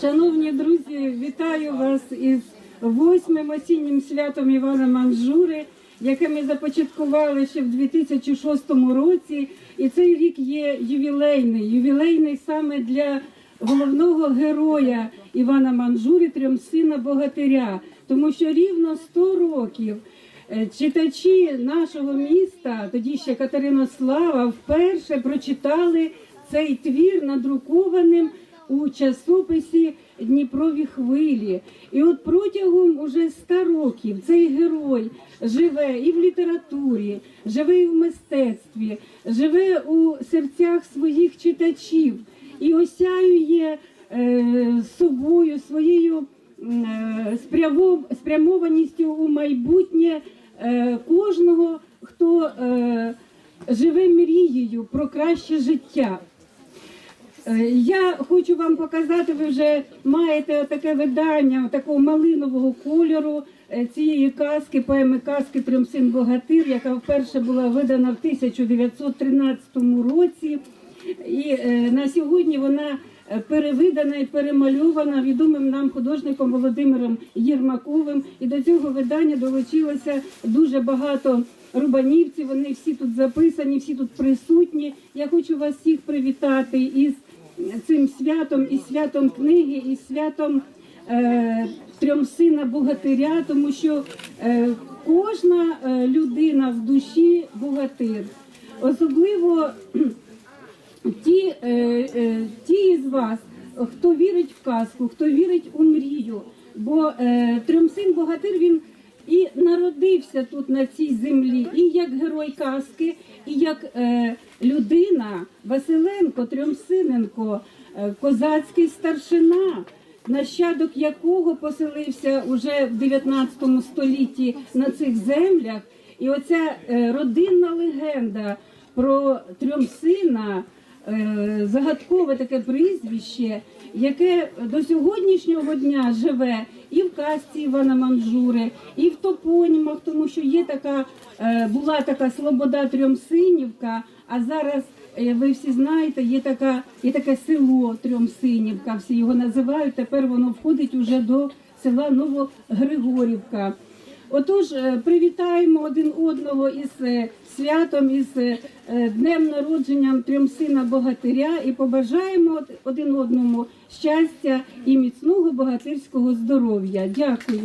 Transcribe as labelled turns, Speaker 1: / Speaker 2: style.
Speaker 1: Шановні друзі, вітаю вас із восьмим осіннім святом Івана Манжури, яке ми започаткували ще в 2006 році. І цей рік є ювілейний, ювілейний саме для головного героя Івана Манжури, трьомсина Богатиря, тому що рівно 100 років. е, Читачі нашого міста, тоді ще Катеринослава, вперше прочитали цей твір надрукованим у часописі Дніпрові хвилі. І от протягом уже ста років цей герой живе і в літературі, живе і в мистецтві, живе у серцях своїх читачів і осяює е, собою, своєю е, спрямо- спрямованістю у майбутнє е, кожного, хто е, живе мрією про краще життя. Е, Я хочу вам показати, ви вже маєте таке видання такого малинового кольору е, цієї казки, поеми казки Трьомсин Богатир, яка вперше була видана в 1913 році. І е, на сьогодні вона перевидана і перемальована відомим нам художником Володимиром Єрмаковим. І до цього видання долучилося дуже багато рубанівців. Вони всі тут записані, всі тут присутні. Я хочу вас всіх привітати із цим святом, із святом книги, із святом е, трьомсина богатиря, тому що е, кожна е, людина в душі богатир. Особливо ті, е, е, ті із вас, хто вірить в казку, хто вірить у мрію. Бо е, Трьомсин Богатир він і народився тут на цій землі, і як герой казки, і як е, людина Василенко, Трьомсиненко, е, козацький старшина. Нащадок якого поселився уже в 19 столітті на цих землях, і оця е, родинна легенда про трьомсина, загадкове таке прізвище, яке до сьогоднішнього дня живе і в казці Івана Манжури, і в топонімах, тому що є така, е, була така Слобода Трьомсинівка, а зараз. е, Ви всі знаєте, є така, є таке село Трьомсинівка, всі його називають. Тепер воно входить уже до села Новогригорівка. Отож, е, привітаємо один одного із е, святом, із е, днем народженням трьомсина богатиря і побажаємо один одному щастя і міцного богатирського здоров'я. Дякую.